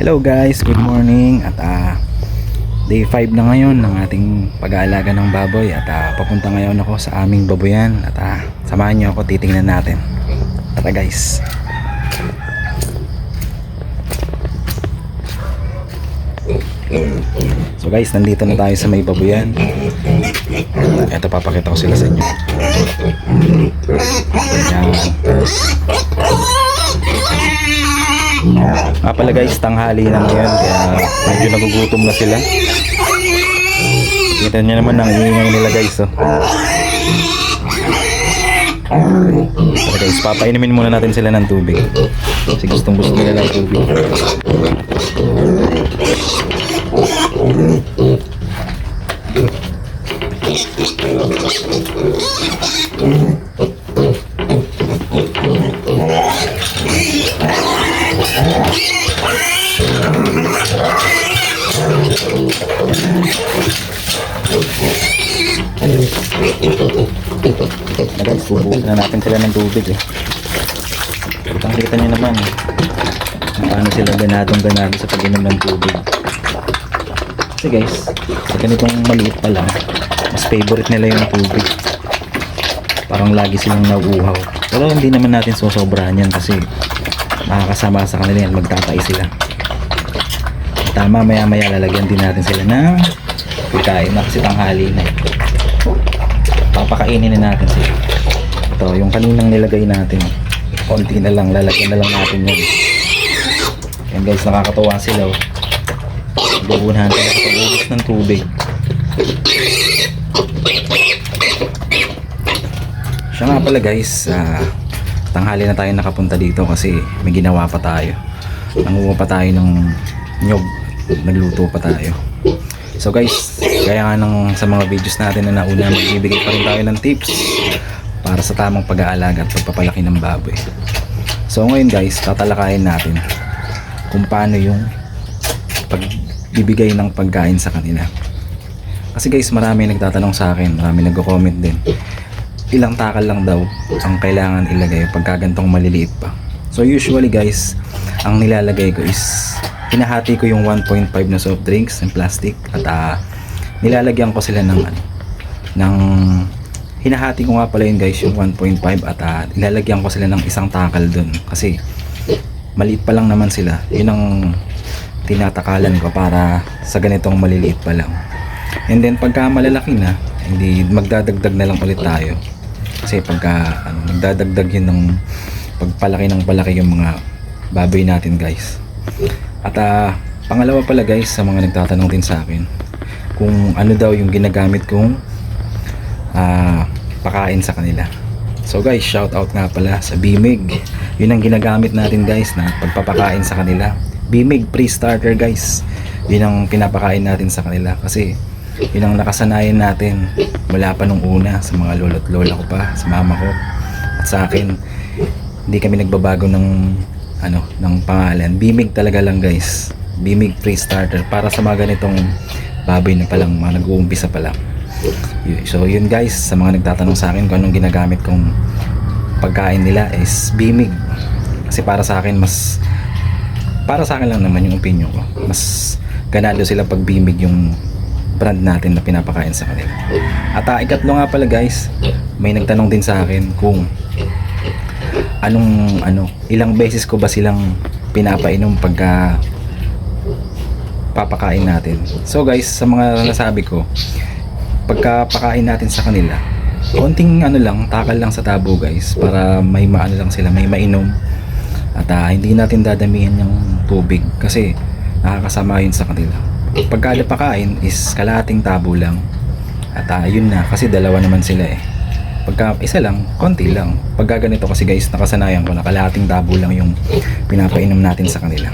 Hello guys, good morning at ah, day 5 na ngayon ng ating pag-aalaga ng baboy at ah, papunta ngayon ako sa aming baboyan at ah, samahan niyo ako titingnan natin. Tara guys. So guys, nandito na tayo sa may baboyan. Ito papakita ko sila sa inyo. Ayan. Ah pala guys, tanghali na ngayon kaya medyo nagugutom na sila. Kita niyo naman ang ingay nila guys oh. Tara guys, papainumin muna natin sila ng tubig. Kasi gustong gusto nila ng tubig. Bubuhusan na natin sila ng tubig eh. Kitang kita nyo naman eh. Paano sila ganadong ganado sa pag-inom ng tubig. Kasi guys, sa ganitong maliit pa lang, mas favorite nila yung tubig. Parang lagi silang nauuhaw. Pero hindi naman natin susobrahan yan kasi makakasama sa kanila yan, magtatay sila. Tama, maya maya lalagyan din natin sila ng pagkain na kasi tanghali na. Papakainin na natin sila. Ito, yung kaninang nilagay natin. Konti na lang, lalagyan na lang natin yun. Yan guys, nakakatuwa sila. Oh. Bubunahan sila sa pag ng tubig. Siya nga pala guys, ah, tanghali na tayo nakapunta dito kasi may ginawa pa tayo. Nanguha pa tayo ng nyog. Nagluto pa tayo. So guys, gaya nga ng sa mga videos natin na nauna, magbibigay pa rin tayo ng tips para sa tamang pag-aalaga at pagpapalaki ng baboy. So ngayon guys, tatalakayin natin kung paano yung pagbibigay ng pagkain sa kanila. Kasi guys, marami nagtatanong sa akin, marami nagko-comment din. Ilang takal lang daw ang kailangan ilagay pagka gantong maliliit pa. So usually guys, ang nilalagay ko is hinahati ko yung 1.5 na soft drinks in plastic at ah, nilalagyan ko sila ng ano, ng hinahati ko nga pala yun guys yung 1.5 at ah, ilalagyan ko sila ng isang takal dun kasi maliit pa lang naman sila. Yun ang tinatakalan ko para sa ganitong maliliit pa lang. And then pagka malalaki na hindi magdadagdag na lang ulit tayo kasi pagka ano, nagdadagdag yun ng pagpalaki ng palaki yung mga baboy natin guys at ah, pangalawa pala guys sa mga nagtatanong din sa akin kung ano daw yung ginagamit kong ah, pakain sa kanila. So guys, shout out nga pala sa Bimig. Yun ang ginagamit natin guys na pagpapakain sa kanila. Bimig pre-starter guys. Yun ang pinapakain natin sa kanila kasi yun ang nakasanayan natin mula pa nung una sa mga lolo't lola ko pa, sa mama ko at sa akin. Hindi kami nagbabago ng ano, ng pangalan. Bimig talaga lang guys. Bimig pre-starter para sa mga ganitong baboy na palang mga nag-uumpisa pa lang. So yun guys, sa mga nagtatanong sa akin kung anong ginagamit kong pagkain nila is bimig. Kasi para sa akin mas para sa akin lang naman yung opinion ko. Mas ganado sila pag bimig yung brand natin na pinapakain sa kanila. At uh, ikatlo nga pala guys, may nagtanong din sa akin kung anong ano, ilang beses ko ba silang pinapainom pagka papakain natin. So guys, sa mga nasabi ko, pagka pakain natin sa kanila, konting ano lang, takal lang sa tabo guys, para may maano lang sila, may mainom. At ah, hindi natin dadamihan yung tubig kasi nakakasama yun sa kanila. Pagka pakain is kalating tabo lang. At yun na, kasi dalawa naman sila eh. Pagka isa lang, konti lang. Pagka ganito kasi guys, nakasanayan ko na kalating tabo lang yung pinapainom natin sa kanila.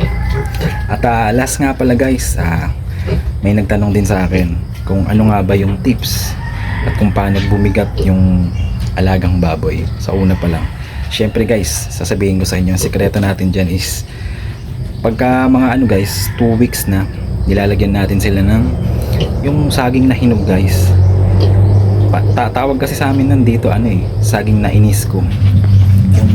At ah, last nga pala guys, ah, may nagtanong din sa akin kung ano nga ba yung tips at kung paano bumigat yung alagang baboy sa una pa lang. Syempre guys, sasabihin ko sa inyo, ang sekreto natin dyan is pagka mga ano guys, 2 weeks na, nilalagyan natin sila ng yung saging na hinog guys. Pa- ta- tawag kasi sa amin nandito ano eh, saging na inis ko. Yung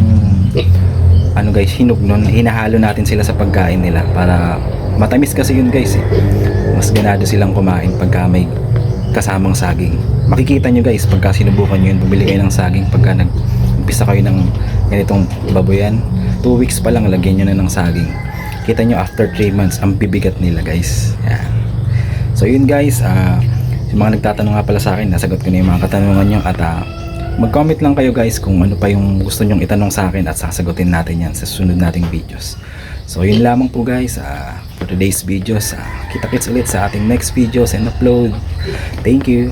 ano guys, hinog nun, hinahalo natin sila sa pagkain nila para Matamis kasi yun guys eh. Mas ganado silang kumain pagka may kasamang saging. Makikita nyo guys pagka sinubukan nyo yun, bumili kayo ng saging pagka nag umpisa kayo ng ganitong baboyan. 2 weeks pa lang lagyan nyo na ng saging. Kita nyo after 3 months, ang bibigat nila guys. Yan. So yun guys, ah yung mga nagtatanong nga pala sa akin, nasagot ko na yung mga katanungan nyo at ah, mag-comment lang kayo guys kung ano pa yung gusto nyong itanong sa akin at sasagutin natin yan sa susunod nating videos. So yun lamang po guys ah, for today's videos. ah, kita-kits ulit sa ating next videos and upload. Thank you.